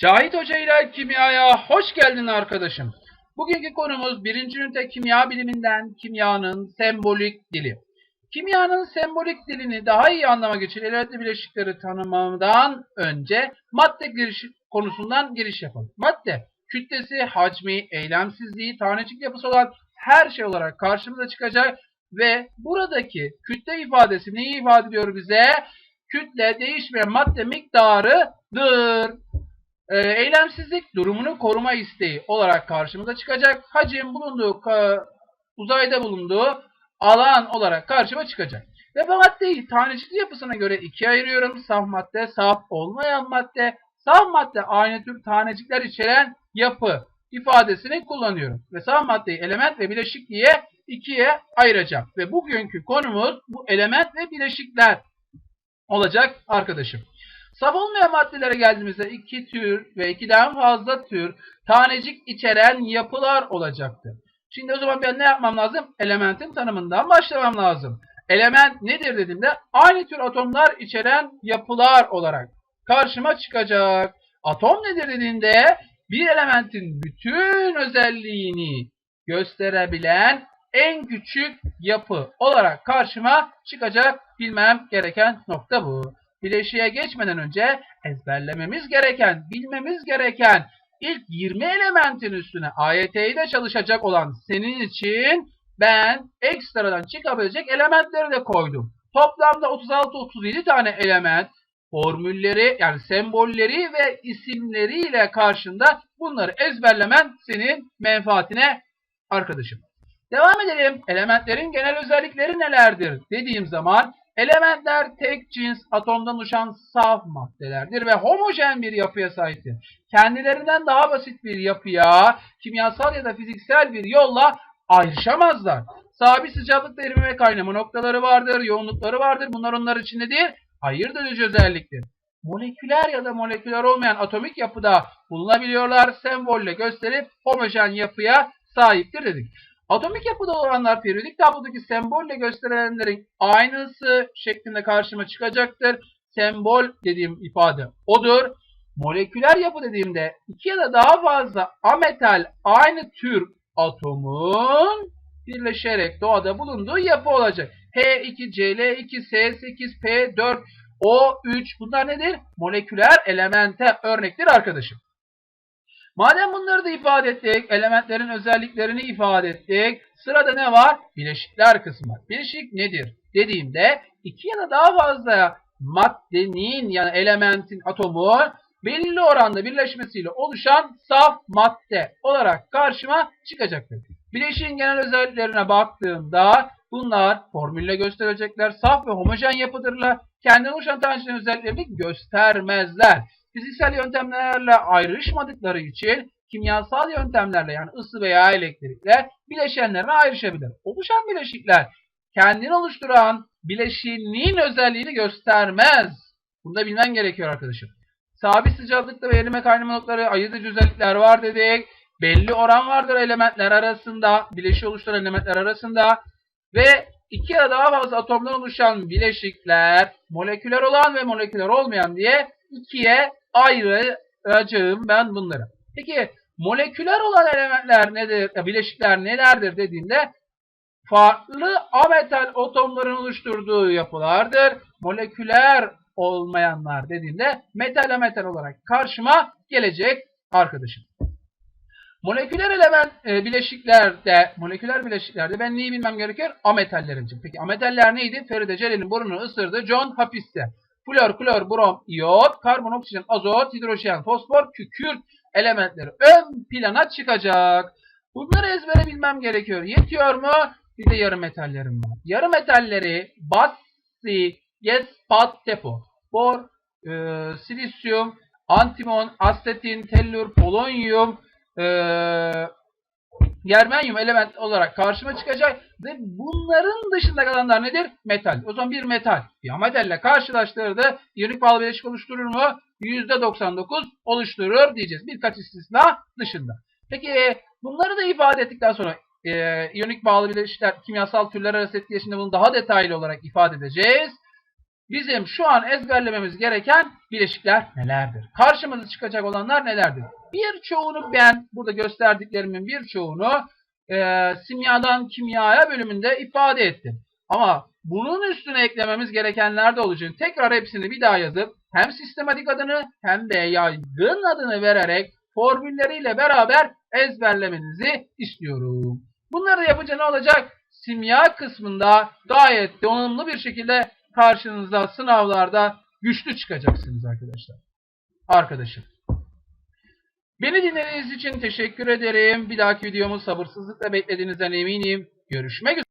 Cahit Hoca ile kimyaya hoş geldin arkadaşım. Bugünkü konumuz birinci ünite kimya biliminden kimyanın sembolik dili. Kimyanın sembolik dilini daha iyi anlamak için elementli bileşikleri tanımamadan önce madde giriş konusundan giriş yapalım. Madde, kütlesi, hacmi, eylemsizliği, tanecik yapısı olan her şey olarak karşımıza çıkacak ve buradaki kütle ifadesi neyi ifade ediyor bize? Kütle değişmeyen madde miktarıdır. Ee, eylemsizlik durumunu koruma isteği olarak karşımıza çıkacak. Hacim bulunduğu uzayda bulunduğu alan olarak karşıma çıkacak. Ve bu maddeyi tanecikli yapısına göre ikiye ayırıyorum. Saf madde, saf olmayan madde. Saf madde aynı tür tanecikler içeren yapı ifadesini kullanıyorum. Ve saf maddeyi element ve bileşik diye ikiye ayıracağım. Ve bugünkü konumuz bu element ve bileşikler olacak arkadaşım. Saf olmayan maddelere geldiğimizde iki tür ve ikiden fazla tür tanecik içeren yapılar olacaktır. Şimdi o zaman ben ne yapmam lazım? Elementin tanımından başlamam lazım. Element nedir dediğimde aynı tür atomlar içeren yapılar olarak karşıma çıkacak. Atom nedir dediğinde bir elementin bütün özelliğini gösterebilen en küçük yapı olarak karşıma çıkacak bilmem gereken nokta bu. Bileşiğe geçmeden önce ezberlememiz gereken, bilmemiz gereken ilk 20 elementin üstüne AYT'yi de çalışacak olan senin için ben ekstradan çıkabilecek elementleri de koydum. Toplamda 36-37 tane element formülleri yani sembolleri ve isimleriyle karşında bunları ezberlemen senin menfaatine arkadaşım. Devam edelim. Elementlerin genel özellikleri nelerdir dediğim zaman elementler tek cins atomdan oluşan saf maddelerdir ve homojen bir yapıya sahiptir. Kendilerinden daha basit bir yapıya kimyasal ya da fiziksel bir yolla ayrışamazlar. Sabit sıcaklıkta erime ve kaynama noktaları vardır, yoğunlukları vardır. Bunlar onlar için nedir? Ayırt edici özelliktir. Moleküler ya da moleküler olmayan atomik yapıda bulunabiliyorlar. Sembolle gösterip homojen yapıya sahiptir dedik. Atomik yapıda olanlar periyodik tablodaki sembolle gösterilenlerin aynısı şeklinde karşıma çıkacaktır. Sembol dediğim ifade odur. Moleküler yapı dediğimde iki ya da daha fazla ametal aynı tür atomun birleşerek doğada bulunduğu yapı olacak. H2, Cl2, S8, P4, O3 bunlar nedir? Moleküler elemente örnektir arkadaşım. Madem bunları da ifade ettik, elementlerin özelliklerini ifade ettik, sırada ne var? Bileşikler kısmı. Bileşik nedir? Dediğimde iki ya da daha fazla maddenin yani elementin atomun belirli oranda birleşmesiyle oluşan saf madde olarak karşıma çıkacaktır. Bileşiğin genel özelliklerine baktığımda bunlar formülle gösterecekler. Saf ve homojen yapıdırlar. Kendine oluşan taneciklerin özelliklerini göstermezler. Fiziksel yöntemlerle ayrışmadıkları için kimyasal yöntemlerle yani ısı veya elektrikle bileşenlerine ayrışabilir. Oluşan bileşikler kendini oluşturan bileşiğinin özelliğini göstermez. Bunu da bilmen gerekiyor arkadaşım. Sabit sıcaklıkta ve erime kaynama noktaları ayırt edici özellikler var dedik. Belli oran vardır elementler arasında, bileşiği oluşturan elementler arasında ve iki ya daha fazla atomdan oluşan bileşikler moleküler olan ve moleküler olmayan diye ikiye ayıracağım ben bunları. Peki moleküler olan elementler nedir, bileşikler nelerdir dediğimde farklı ametal atomların oluşturduğu yapılardır. Moleküler olmayanlar dediğimde metal metal olarak karşıma gelecek arkadaşım. Moleküler element e, bileşiklerde, moleküler bileşiklerde ben neyi bilmem gerekiyor? Ametallerin. Peki ametaller neydi? Feride Celal'in burnunu ısırdı. John hapiste. Flor, klor, brom, iot, karbon, oksijen, azot, hidrojen, fosfor, kükürt elementleri ön plana çıkacak. Bunları ezbere bilmem gerekiyor. Yetiyor mu? Bir de yarı metallerim var. Yarı metalleri bassi, gespat, depo. Bor, e, silisyum, antimon, asetin, tellür, polonyum, e, germanyum element olarak karşıma çıkacak ve bunların dışında kalanlar nedir? Metal. O zaman bir metal bir ametalle karşılaştırdı. İyonik bağlı bileşik oluşturur mu? %99 oluşturur diyeceğiz. Birkaç istisna dışında. Peki bunları da ifade ettikten sonra e, iyonik bağlı bileşikler kimyasal türler arası etkileşiminde bunu daha detaylı olarak ifade edeceğiz. Bizim şu an ezberlememiz gereken bileşikler nelerdir? Karşımıza çıkacak olanlar nelerdir? Birçoğunu ben, burada gösterdiklerimin birçoğunu e, simyadan kimyaya bölümünde ifade ettim. Ama bunun üstüne eklememiz gerekenler de olacak. Tekrar hepsini bir daha yazıp hem sistematik adını hem de yaygın adını vererek formülleriyle beraber ezberlemenizi istiyorum. Bunları yapınca ne olacak? Simya kısmında gayet donanımlı bir şekilde karşınızda sınavlarda güçlü çıkacaksınız arkadaşlar. Arkadaşım. Beni dinlediğiniz için teşekkür ederim. Bir dahaki videomu sabırsızlıkla beklediğinizden eminim. Görüşmek üzere.